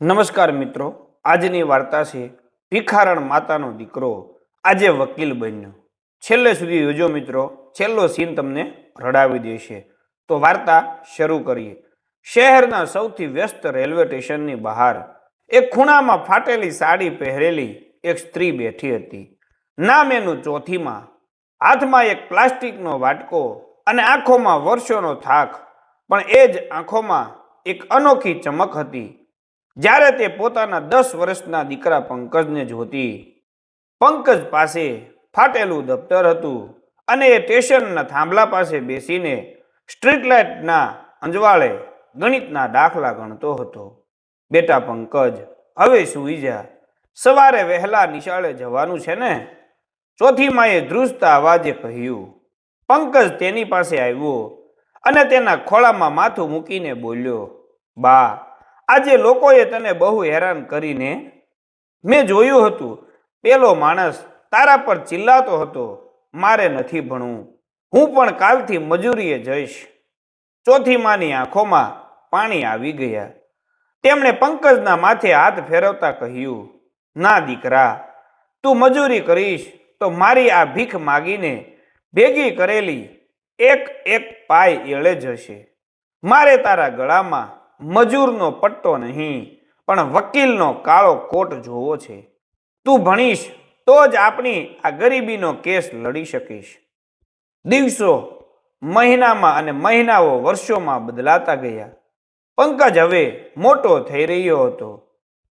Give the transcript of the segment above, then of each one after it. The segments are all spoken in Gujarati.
નમસ્કાર મિત્રો, આજની વાર્તા છે ભિખારણ માતાનો દીકરો આજે વકીલ બન્યો. છેલ્લે સુધી જોજો મિત્રો, છેલ્લો સીન તમને રડાવી દેશે. તો વાર્તા શરૂ કરીએ. શહેરના સૌથી વ્યસ્ત રેલવે સ્ટેશનની બહાર એક ખૂણામાં ફાટેલી સાડી પહેરેલી એક સ્ત્રી બેઠી હતી. નામ એનું ચોથીમાં, હાથમાં એક પ્લાસ્ટિકનો વાટકો અને આંખોમાં વર્ષોનો થાક, પણ એ જ આંખોમાં એક અનોખી ચમક હતી. જ્યારે તે પોતાના દસ વર્ષના દીકરા પંકજને જોતી, પંકજ પાસે ફાટેલું દફતર હતું અને એ સ્ટેશનના થાંભલા પાસે બેસીને સ્ટ્રીટ લાઇટના અંજવાળે ગણિતના દાખલા ગણતો હતો. બેટા પંકજ, હવે સૂઈ જા સવારે વહેલા નિશાળે જવાનું છે ને? ચોથી માએ ધ્રુજતા અવાજે કહ્યું. પંકજ તેની પાસે આવ્યો અને તેના ખોળામાં માથું મૂકીને બોલ્યો, બા આજે લોકોએ તને બહુ હેરાન કરીને મેં જોયું હતું, પેલો માણસ તારા પર ચિલ્લાતો હતો, મારે નથી ભણવું, હું પણ કાલથી મજૂરીએ જઈશ. ચોથી માની આંખોમાં પાણી આવી ગયા. તેમણે પંકજના માથે હાથ ફેરવતા કહ્યું, ના દીકરા, તું મજૂરી કરીશ તો મારી આ ભીખ માગીને ભેગી કરેલી એક એક પાય એળે જશે. મારે તારા ગળામાં મજૂરનો પટ્ટો નહીં, પણ વકીલનો કાળો કોટ જોવો છે. તું ભણીશ તો જ આપણી આ ગરીબીનો કેસ લડી શકીશ. દિવસો, મહિનામાં અને મહિનાઓ વર્ષોમાં બદલાતા ગયા. પંકજ હવે મોટો થઈ રહ્યો હતો.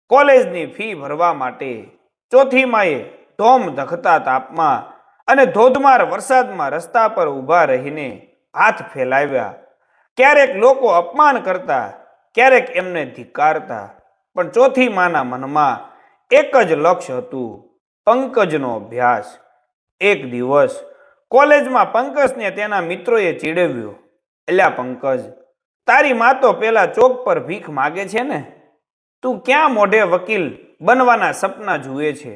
કોલેજની ફી ભરવા માટે ચોથી માએ ધોમ ધખતા તાપમાં અને ધોધમાર વરસાદમાં રસ્તા પર ઊભા રહીને હાથ ફેલાવ્યા. ક્યારેક લોકો અપમાન કરતા ક્યારેક એમને ધિકારતા પણ ચોથી માના મનમાં એક જ લક્ષ્ય હતું પંકજનો અભ્યાસ. એક દિવસ કોલેજમાં પંકજને તેના મિત્રોએ ચીડવ્યો એલા પંકજ, તારી મા તો પેલા ચોક પર ભીખ માગે છે ને? તું ક્યાં મોઢે વકીલ બનવાના સપના જુએ છે?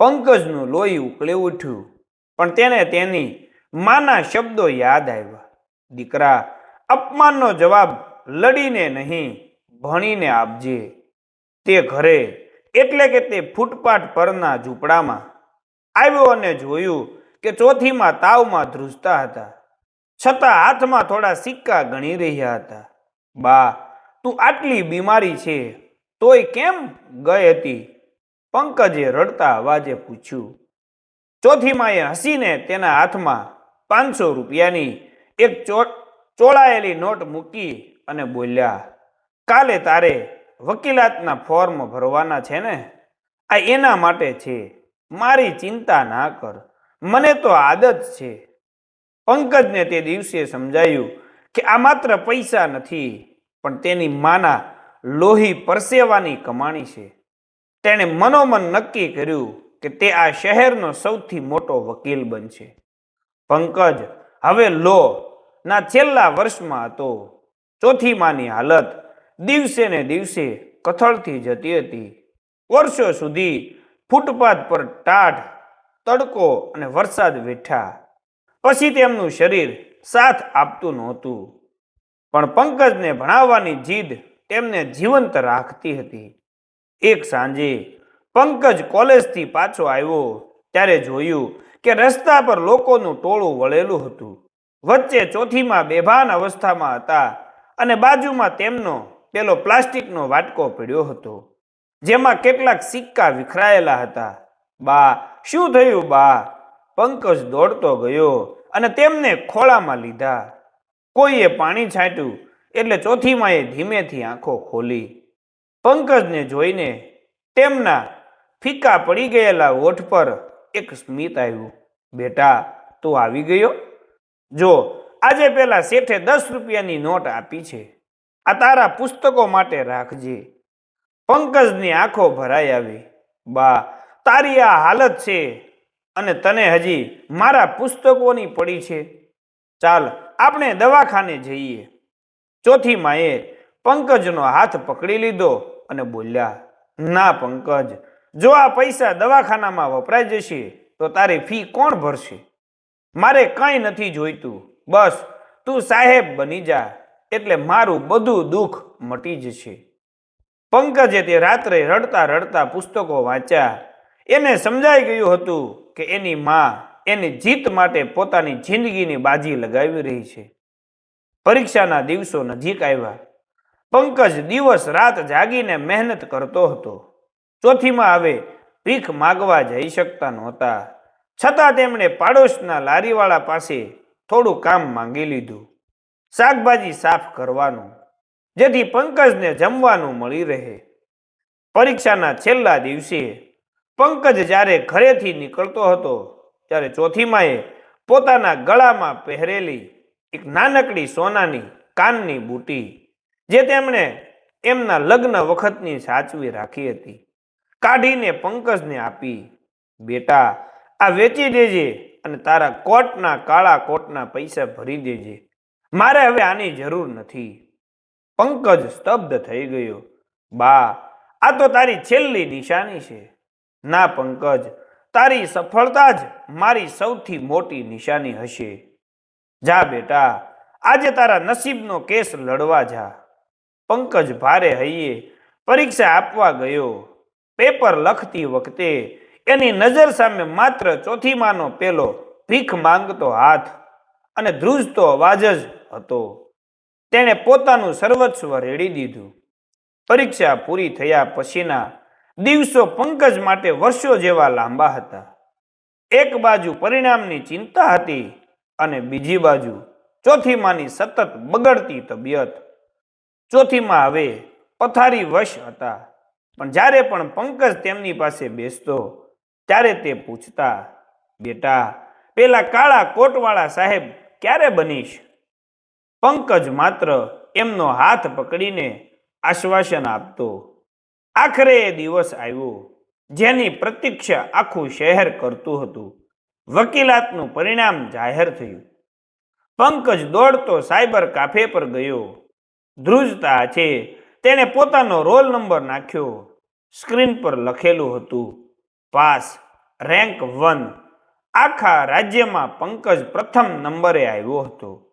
પંકજનું લોહી ઉકળી ઉઠ્યું, પણ તેને તેની માના શબ્દો યાદ આવ્યા. દીકરા, અપમાનનો જવાબ લડીને નહીં, ભણીને આપજે. તે ઘરે, એટલે કે તે ફૂટપાથ પરના ઝૂંપડામાં, આવ્યો અને જોયું કે ચોથીમાં તાવમાં ધ્રુજતા હતા. છતાં હાથમાં થોડા સિક્કા ગણી રહ્યા હતા. બા, તું આટલી બીમારી છે, તોય કેમ ગઈ હતી? પંકજે રડતા અવાજે પૂછ્યું. ચોથી માએ હસીને તેના હાથમાં પાંચસો રૂપિયાની એક ચોળાયેલી નોટ મૂકી અને બોલ્યા, કાલે તારે વકીલાતના ફોર્મ ભરવાના છે ને? આ એના માટે છે. મારી ચિંતા ના કર. મને તો આદત છે. પંકજને તે દિવસે સમજાયું કે આ માત્ર પૈસા નથી, પણ તેની માના લોહી પરસેવાની કમાણી છે. તેણે મનોમન નક્કી કર્યું કે તે આ શહેરનો સૌથી મોટો વકીલ બનશે. પંકજ, હવે લો. ના, છેલ્લા વર્ષમાં હતો. ચોથી માની હાલત. દિવસે ને દિવસે કથળતી જતી હતી. વર્ષો સુધી ફૂટપાથ પર ટાઢ, તડકો અને વરસાદ વેઠા પછી તેમનું શરીર સાથ આપતું નહોતું. પણ પંકજને ભણાવવાની જીદ તેમને જીવંત રાખતી હતી. એક સાંજે પંકજ કોલેજથી પાછો આવ્યો, ત્યારે જોયું કે રસ્તા પર લોકોનું ટોળું વળેલું હતું. વચ્ચે ચોથીમાં બેભાન અવસ્થામાં હતા. અને બાજુમાં તેમનો પેલો પ્લાસ્ટિકનો વાટકો પડ્યો હતો, જેમાં કેટલાક સિક્કા વિખરાયેલા હતા. બા, શું થયું બા? પંકજ દોડતો ગયો અને તેમને ખોળામાં લીધા. કોઈએ પાણી છાંટ્યું એટલે ચોથી માએ ધીમેથી આંખો ખોલી. પંકજને જોઈને તેમના ફીકા પડી ગયેલા ઓઠ પર એક સ્મિત આવ્યું. બેટા, તું આવી ગયો? જો આજે પેલા શેઠે દસ રૂપિયાની નોટ આપી છે. આ તારા પુસ્તકો માટે રાખજે. પંકજની આંખો ભરાઈ આવી. બા, તારી આ હાલત છે અને તને હજી મારા પુસ્તકોની પડી છે. ચાલ, આપણે દવાખાને જઈએ. ચોથી માએ પંકજનો હાથ પકડી લીધો અને બોલ્યા, ના પંકજ, જો આ પૈસા દવાખાનામાં વપરાઈ જશે તો તારી ફી કોણ ભરશે? મારે કંઈ નથી જોઈતું. બસ, તું સાહેબ બની જા, એટલે મારું બધું દુઃખ મટી જશે. પંકજે તે રાત્રે રડતા રડતા પુસ્તકો વાંચ્યા. એને સમજાઈ ગયું હતું કે એની માં એની જીત માટે પોતાની જિંદગીની બાજી લગાવી રહી છે. પરીક્ષાના દિવસો નજીક આવ્યા. પંકજ દિવસ રાત જાગીને મહેનત કરતો હતો. ચોથીમાં હવે ભીખ માગવા જઈ શકતા નહોતા. છતાં તેમણે પાડોશના લારીવાળા પાસે થોડું કામ માંગી લીધું. શાકભાજી સાફ કરવાનું, જેથી પંકજને જમવાનું મળી રહે. પરીક્ષાના છેલ્લા દિવસે પંકજ જ્યારે ઘરેથી નીકળતો હતો, ત્યારે ચોથીમાએ પોતાના ગળામાં પહેરેલી એક નાનકડી સોનાની કાનની બુટી, જે તેમણે એમના લગ્ન વખતની સાચવી રાખી હતી, કાઢીને પંકજને આપી, બેટા, આ વેચી દેજે. અને તારા કોટના, કાળા કોટના પૈસા ભરી દેજે. મારે હવે આની જરૂર નથી. પંકજ સ્તબ્ધ થઈ ગયો. બા, આ તો તારી છેલ્લી નિશાની છે. ના પંકજ, તારી સફળતા જ મારી સૌથી મોટી નિશાની હશે. જા બેટા, આજે તારા નસીબનો કેસ લડવા જા. પંકજ ભારે હૈયે. પરીક્ષા આપવા ગયો. પેપર લખતી વખતે એની નજર સામે માત્ર ચોથીમાનો પેલો ભીખ માંગતો હાથ અને ધ્રુજતો અવાજ જ હતો. તેણે પોતાનું સર્વસ્વ રેડી દીધું. પરીક્ષા પૂરી થયા પછીના દિવસો પંકજ માટે વર્ષો જેવા લાંબા હતા. એક બાજુ પરિણામની ચિંતા હતી અને બીજી બાજુ ચોથીમાની સતત બગડતી તબિયત. ચોથીમાં હવે પથારી વશ હતા. પણ જ્યારે પણ પંકજ તેમની પાસે બેસતો ત્યારે તે પૂછતા, બેટા, પેલા કાળા કોટવાળા સાહેબ ક્યારે બનીશ? પંકજ માત્ર એમનો હાથ પકડીને આશ્વાસન આપતો, આખરે એ દિવસ આવ્યો જેની પ્રતીક્ષા આખું શહેર કરતું હતું. વકીલાતનું પરિણામ જાહેર થયું. પંકજ દોડતો સાયબર કાફે પર ગયો. ધ્રુજતા છે, તેણે પોતાનો રોલ નંબર નાખ્યો. સ્ક્રીન પર લખેલું હતું પાસ. Rank one. આખા રાજ્યમાં પંકજ પ્રથમ નંબરે આવ્યો હતો.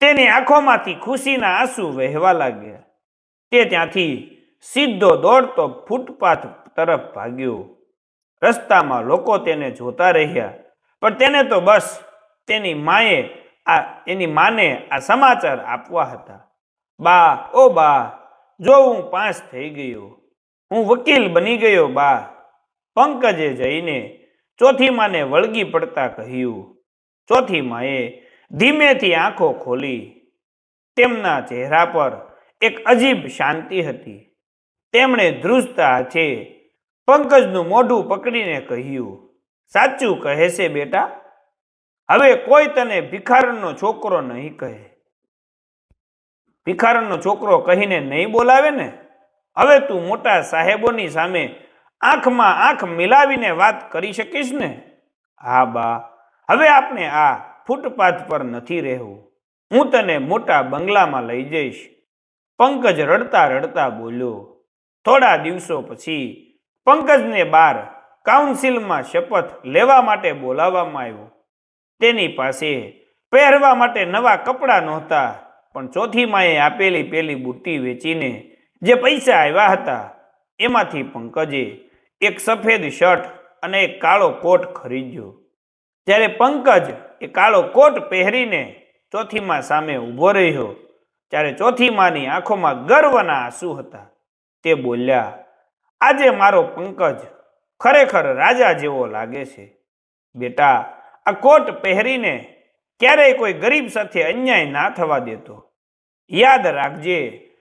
તેની આંખોમાંથી ખુશીના આંસુ વહેવા લાગ્યા. તે ત્યાંથી સીધો દોડતો ફૂટપાથ તરફ ભાગ્યો. રસ્તામાં લોકો તેને જોતા રહ્યા. પણ તેને તો બસ તેની માએ આ, એની માને આ સમાચાર આપવા હતા. બા, ઓ બા, જો હું પાસ થઈ ગયો. હું વકીલ બની ગયો, બા. પંકજે જઈને ચોથી માને વળગી પડતા કહ્યું ચોથી માએ ધીમેથી આંખો ખોલી. તેમના ચહેરા પર એક અજીબ શાંતિ હતી. તેમણે ધ્રુજતા હાથે પંકજનું મોઢું પકડીને કહ્યું, સાચું કહે છે બેટા. હવે કોઈ તને ભિખારણનો છોકરો નહીં કહે. ભિખારણનો છોકરો કહીને નહીં બોલાવે ને? હવે તું મોટા સાહેબોની સામે આંખમાં આંખ મિલાવીને વાત કરી શકીશ ને? હા, બા. હવે આપણે આ ફૂટપાથ પર નથી રહેવું. હું તને મોટા બંગલામાં લઈ જઈશ. પંકજ રડતા રડતા બોલ્યો. થોડા દિવસો પછી પંકજને બાર કાઉન્સિલમાં શપથ લેવા માટે બોલાવવામાં આવ્યો. તેની પાસે પહેરવા માટે નવા કપડાં નહોતા, પણ ચોથી માએ આપેલી પેલી બુટ્ટી વેચીને જે પૈસા આવ્યા હતા, એમાંથી પંકજે એક સફેદ શર્ટ અને એક કાળો કોટ ખરીદ્યો. જ્યારે પંકજ એ કાળો કોટ પહેરીને ચોથીમાં સામે ઊભો રહ્યો, ત્યારે ચોથીમાની આંખોમાં ગર્વના આંસુ હતા. તે બોલ્યા, આજે મારો પંકજ ખરેખર રાજા જેવો લાગે છે. બેટા, આ કોટ પહેરીને ક્યારેય કોઈ ગરીબ સાથે અન્યાય ના થવા દેતો. યાદ રાખજે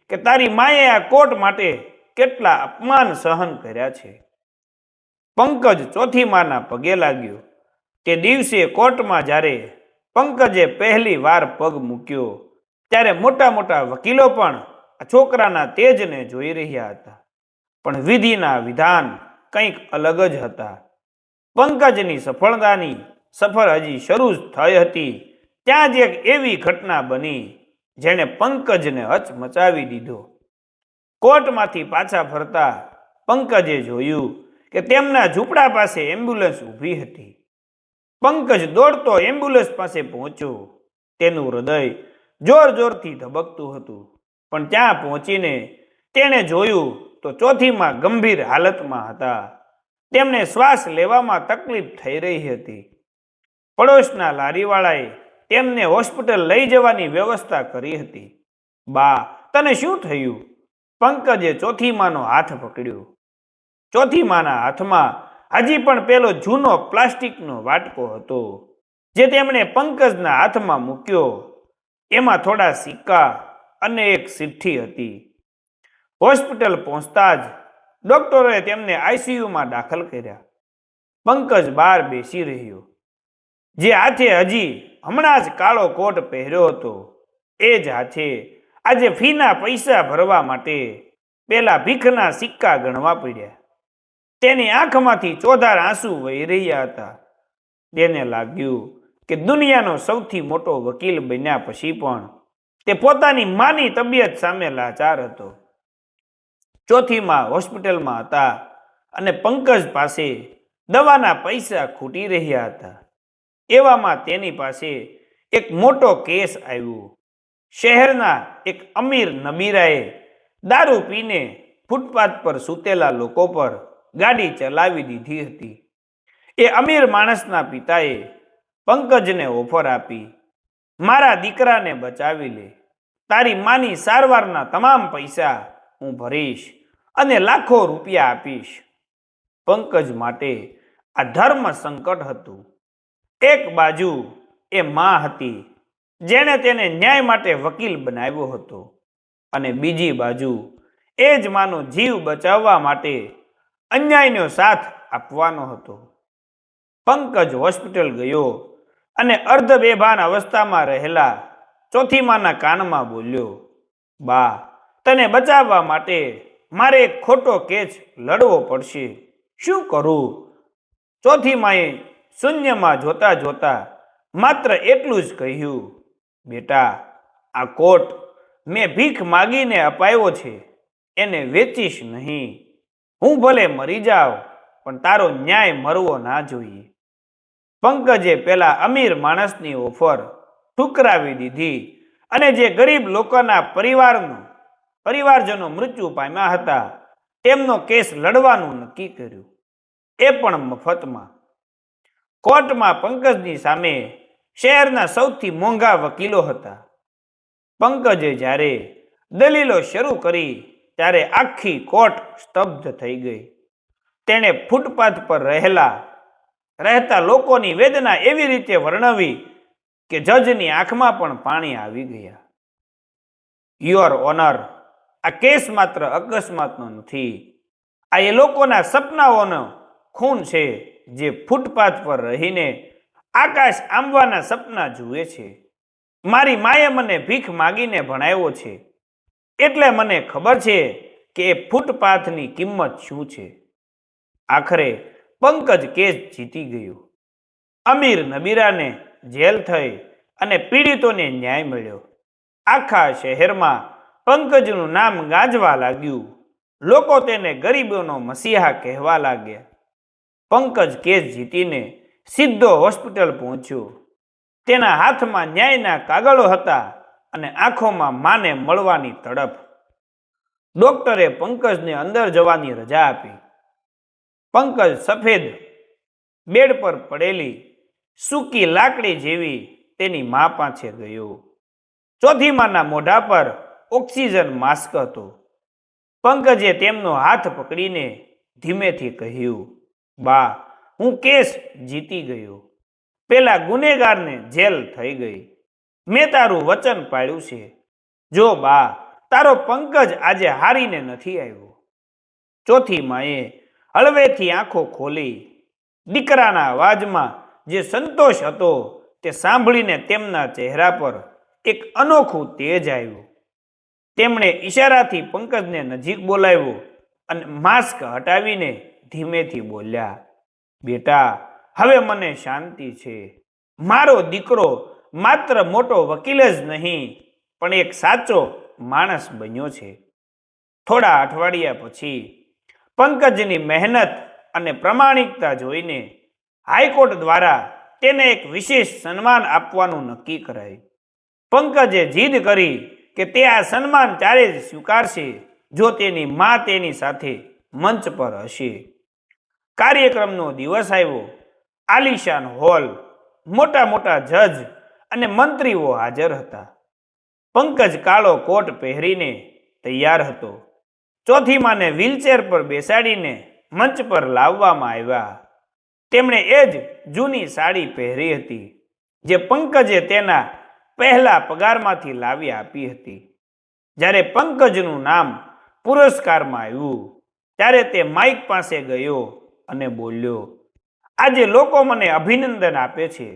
કે તારી માએ આ કોટ માટે કેટલા અપમાન સહન કર્યા છે. પંકજ ચોથી માના પગે લાગ્યો. તે દિવસે કોર્ટમાં જ્યારે પંકજે પહેલી વાર પગ મૂક્યો, ત્યારે મોટા મોટા વકીલો પણ આ છોકરાના તેજને જોઈ રહ્યા હતા. પણ વિધિના વિધાન કંઈક અલગ જ હતા. પંકજની સફળતાની સફર હજી શરૂ જ થઈ હતી. ત્યાં જ એક એવી ઘટના બની, જેણે પંકજને હચમચાવી દીધો. કોર્ટમાંથી પાછા ફરતા પંકજે જોયું કે તેમના ઝૂંપડા પાસે એમ્બ્યુલન્સ ઊભી હતી. પંકજ દોડતો એમ્બ્યુલન્સ પાસે પહોંચ્યો. તેનું હૃદય જોર જોરથી ધબકતું હતું. પણ ત્યાં પહોંચીને તેણે જોયું તો ચોથીમાં ગંભીર હાલતમાં હતા. તેમને શ્વાસ લેવામાં તકલીફ થઈ રહી હતી. પડોશના લારીવાળાએ તેમને હોસ્પિટલ લઈ જવાની વ્યવસ્થા કરી હતી. બા, તને શું થયું? પંકજે ચોથીમાંનો હાથ પકડ્યો. ચોથી માના હાથમાં હજી પણ પેલો જૂનો પ્લાસ્ટિકનો વાટકો હતો, જે તેમણે પંકજના હાથમાં મૂક્યો. એમાં થોડા સિક્કા અને એક સિઠ્ઠી હતી. હોસ્પિટલ પહોંચતા જ ડોક્ટરોએ તેમને આઈસીયુમાં દાખલ કર્યા. પંકજ બહાર બેસી રહ્યો. જે હાથે હજી હમણાં જ કાળો કોટ પહેર્યો હતો, એ જ હાથે આજે ફીના પૈસા ભરવા માટે પેલા ભીખના સિક્કા ગણવા પડ્યા. તેની આંખમાંથી ચોધાર આંસુ વહી રહ્યા હતા. તેને લાગ્યું કે દુનિયાનો સૌથી મોટો વકીલ બન્યા પછી પણ તે પોતાની માની તબિયત સામે લાચાર હતો. ચોથીમાં હોસ્પિટલમાં હતા અને પંકજ પાસે દવાના પૈસા ખૂટી રહ્યા હતા. એવામાં તેની પાસે એક મોટો કેસ આવ્યો. શહેરના એક અમીર નબીરાએ દારૂ પીને ફૂટપાથ પર સૂતેલા લોકો પર ગાડી ચલાવી દીધી હતી. એ અમીર માણસના પિતાએ પંકજને ઓફર આપી, મારા દીકરાને બચાવી લે. તારી માની સારવારના તમામ પૈસા હું ભરીશ અને લાખો રૂપિયા આપીશ. પંકજ માટે આ ધર્મ સંકટ હતું. એક બાજુ એ માં હતી, જેણે તેને ન્યાય માટે વકીલ બનાવ્યો હતો અને બીજી બાજુ એ જ માનો જીવ બચાવવા માટે અન્યાયનો સાથ આપવાનો હતો. પંકજ હોસ્પિટલ ગયો અને અર્ધ બેભાન અવસ્થામાં રહેલા ચોથી માના કાનમાં બોલ્યો, બા, તને બચાવવા માટે મારે એક ખોટો કેચ લડવો પડશે. શું કરું? ચોથી માએ શૂન્યમાં જોતા જોતા માત્ર એટલું જ કહ્યું, બેટા, આ કોટ મેં ભીખ માગીને અપાયો છે. એને વેચીશ નહીં. હું ભલે મરી જાઉં, પણ તારો ન્યાય મરવો ના જોઈએ. પંકજે પેલા અમીર માણસની ઓફર ઠુકરાવી દીધી અને જે ગરીબ લોકોના પરિવારનો, પરિવારજનો મૃત્યુ પામ્યા હતા, તેમનો કેસ લડવાનું નક્કી કર્યું. એ પણ મફતમાં. કોર્ટમાં પંકજની સામે શહેરના સૌથી મોંઘા વકીલો હતા. પંકજે જ્યારે દલીલો શરૂ કરી ત્યારે આખી કોટ સ્તબ્ધ થઈ ગઈ. તેણે ફૂટપાથ પર રહેલા, રહેતા લોકોની વેદના એવી રીતે વર્ણવી કે જજની આંખમાં પણ પાણી આવી ગયા. યોર ઓનર આ કેસ માત્ર અકસ્માતનો નથી. આ એ લોકોના સપનાઓનો ખૂન છે જે ફૂટપાથ પર રહીને આકાશ આંબવાના સપના જુએ છે. મારી માએ મને ભીખ માગીને ભણાવ્યો છે. એટલે મને ખબર છે કે ફૂટપાથની કિંમત શું છે. આખરે પંકજ કેસ જીતી ગયો. અમીર નબીરાને જેલ થઈ અને પીડિતોને ન્યાય મળ્યો. આખા શહેરમાં પંકજનું નામ ગાજવા લાગ્યું. લોકો તેને ગરીબોનો મસીહા કહેવા લાગ્યા. પંકજ કેસ જીતીને સીધો હોસ્પિટલ પહોંચ્યો. તેના હાથમાં ન્યાયના કાગળો હતા. અને આંખોમાં માને મળવાની તડપ. ડોક્ટરે પંકજને અંદર જવાની રજા આપી. પંકજ સફેદ બેડ પર પડેલી સૂકી લાકડી જેવી તેની મા પાસે ગયો. ચોથી માના મોઢા પર ઓક્સિજન માસ્ક હતો. પંકજે તેમનો હાથ પકડીને ધીમેથી કહ્યું, બા, હું કેસ જીતી ગયો. પેલા ગુનેગારને જેલ થઈ ગઈ. મેં તારું વચન પાળ્યું છે. જો બા, તારો પંકજ આજે હારીને નથી આવ્યો. ચોથી માએ હળવેથી આંખો ખોલી. દીકરાના અવાજમાં જે સંતોષ હતો તે સાંભળીને તેમના ચહેરા પર એક અનોખું તેજ આવ્યું. તેમણે ઈશારાથી પંકજને નજીક બોલાવ્યો અને માસ્ક હટાવીને ધીમેથી બોલ્યા, બેટા, હવે મને શાંતિ છે. મારો દીકરો માત્ર મોટો વકીલ જ નહીં, પણ એક સાચો માણસ બન્યો છે. થોડા અઠવાડિયા પછી પંકજની મહેનત અને પ્રમાણિકતા જોઈને હાઈકોર્ટ દ્વારા તેને એક વિશેષ સન્માન આપવાનું નક્કી કરાયું. પંકજે જીદ કરી કે તે આ સન્માન ત્યારે જ સ્વીકારશે, જો તેની મા તેની સાથે મંચ પર હશે. કાર્યક્રમનો દિવસ આવ્યો. આલિશાન હોલ, મોટા મોટા જજ અને મંત્રીઓ હાજર હતા. પંકજ કાળો કોટ પહેરીને તૈયાર હતો. ચોથી માને વ્હીલચેર પર બેસાડીને મંચ પર લાવવામાં આવ્યા. તેમણે એ જ જૂની સાડી પહેરી હતી, જે પંકજે તેના પહેલા પગારમાંથી લાવી આપી હતી. જ્યારે પંકજનું નામ પુરસ્કારમાં આવ્યું, ત્યારે તે માઇક પાસે ગયો અને બોલ્યો, આજે લોકો મને અભિનંદન આપે છે.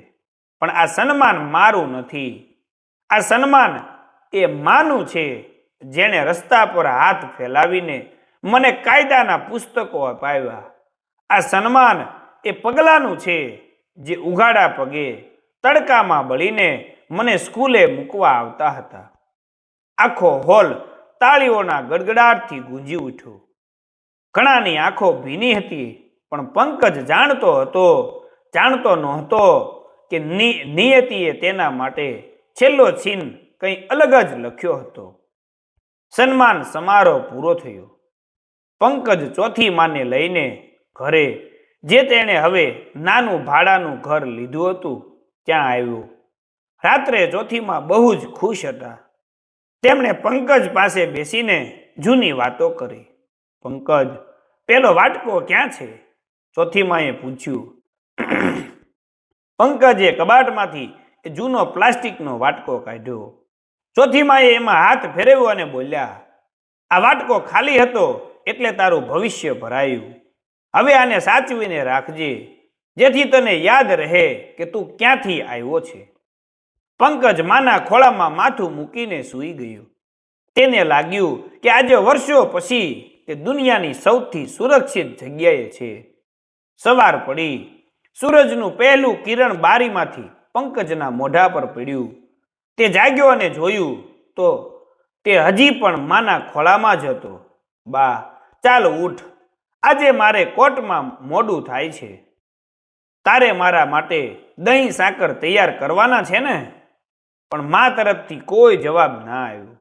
પણ આ સન્માન મારું નથી. આ સન્માન એ માનું છે, જેણે રસ્તા પર હાથ ફેલાવીને મને કાયદાના પુસ્તકો અપાવ્યા. આ સન્માન એ પગલાનું છે, જે ઉઘાડા પગે તડકામાં બળીને મને સ્કૂલે મૂકવા આવતા હતા. આખો હોલ તાળીઓના ગડગડાટથી ગુંજી ઉઠ્યો. ઘણાની આંખો ભીની હતી, પણ પંકજ જાણતો હતો, જાણતો નહોતો કે નિયતિએ તેના માટે છેલ્લો છીન કંઈ અલગ જ લખ્યો હતો. સન્માન સમારોહ પૂરો થયો. પંકજ ચોથી માને લઈને ઘરે, જે તેણે હવે નાનું ભાડાનું ઘર લીધું હતું, ત્યાં આવ્યો. રાત્રે ચોથીમાં બહુ જ ખુશ હતા. તેમણે પંકજ પાસે બેસીને જૂની વાતો કરી. પંકજ, પેલો વાટકો ક્યાં છે? ચોથીમાએ પૂછ્યું પંકજે કબાટમાંથી એ જૂનો પ્લાસ્ટિકનો વાટકો કાઢ્યો. ચોથી માએ એમાં હાથ ફેરવ્યો અને બોલ્યા, આ વાટકો ખાલી હતો એટલે તારું ભવિષ્ય ભરાયું. હવે આને સાચવીને રાખજે, જેથી તને યાદ રહે કે તું ક્યાંથી આવ્યો છે. પંકજ માના ખોળામાં માથું મૂકીને સૂઈ ગયો. તેને લાગ્યું કે આજે વર્ષો પછી તે દુનિયાની સૌથી સુરક્ષિત જગ્યાએ છે. સવાર પડી. સૂરજનું પહેલું કિરણ બારીમાંથી પંકજના મોઢા પર પડ્યું. તે જાગ્યો અને જોયું તો તે હજી પણ માના ખોળામાં જ હતો. બા, ચાલ ઉઠ. આજે મારે કોર્ટમાં મોડું થાય છે. તારે મારા માટે દહીં સાકર તૈયાર કરવાના છે ને? પણ મા તરફથી કોઈ જવાબ ના આવ્યો.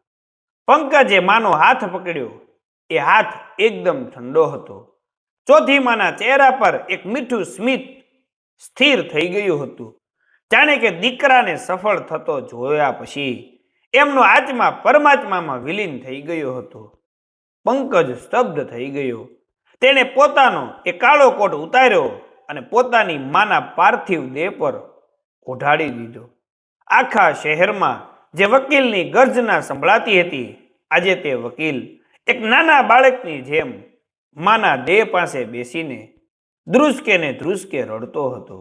પંકજે માનો હાથ પકડ્યો. એ હાથ એકદમ ઠંડો હતો. ચોથી માના ચહેરા પર એક મીઠું સ્મિત સ્થિર થઈ ગયું હતું. જાણે કે દીકરાને સફળ થતો જોયા પછી એમનો આત્મા પરમાત્મામાં વિલીન થઈ ગયો હતો. પંકજ સ્તબ્ધ થઈ ગયો. તેણે પોતાનો એ કાળો કોટ ઉતાર્યો અને પોતાની માના પાર્થિવ દેહ પર ઓઢાડી દીધો. આખા શહેરમાં જે વકીલની ગર્જના સંભળાતી હતી, આજે તે વકીલ એક નાના બાળકની જેમ માના દેહ પાસે બેસીને ધ્રુસકે ને ધ્રુસકે રડતો હતો.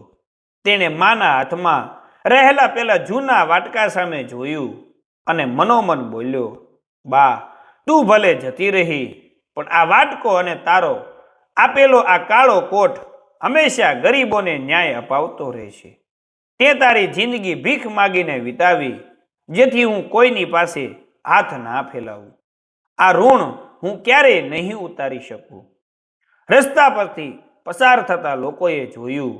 તેણે માના હાથમાં રહેલા પેલા જૂના વાટકા સામે જોયું અને મનોમન બોલ્યો, બા, તું ભલે જતી રહી, પણ આ વાટકો અને તારો આપેલો આ કાળો કોટ હંમેશા ગરીબોને ન્યાય અપાવતો રહેશે. તે તારી જિંદગી ભીખ માગીને વિતાવી, જેથી હું કોઈની પાસે હાથ ના ફેલાવું. આ ઋણ હું ક્યારેય નહીં ઉતારી શકું. રસ્તા પરથી પસાર થતા લોકોએ જોયું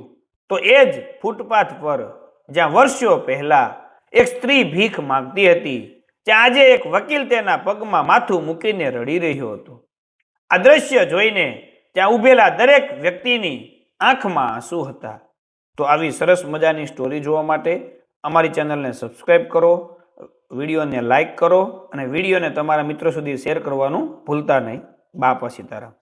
તો એ જ ફૂટપાથ પર જ્યાં વર્ષો પહેલા એક સ્ત્રી ભીખ માંગતી હતી, ત્યાં આજે એક વકીલ તેના પગમાં માથું મૂકીને રડી રહ્યો હતો. આ દ્રશ્ય જોઈને ત્યાં ઊભેલા દરેક વ્યક્તિની આંખમાં આંસુ હતા. તો આવી સરસ મજાની સ્ટોરી જોવા માટે અમારી ચેનલને સબસ્ક્રાઈબ કરો, વિડીયોને લાઇક કરો અને વિડીયોને તમારા મિત્રો સુધી શેર કરવાનું ભૂલતા નહીં. બાપા સીતારામ.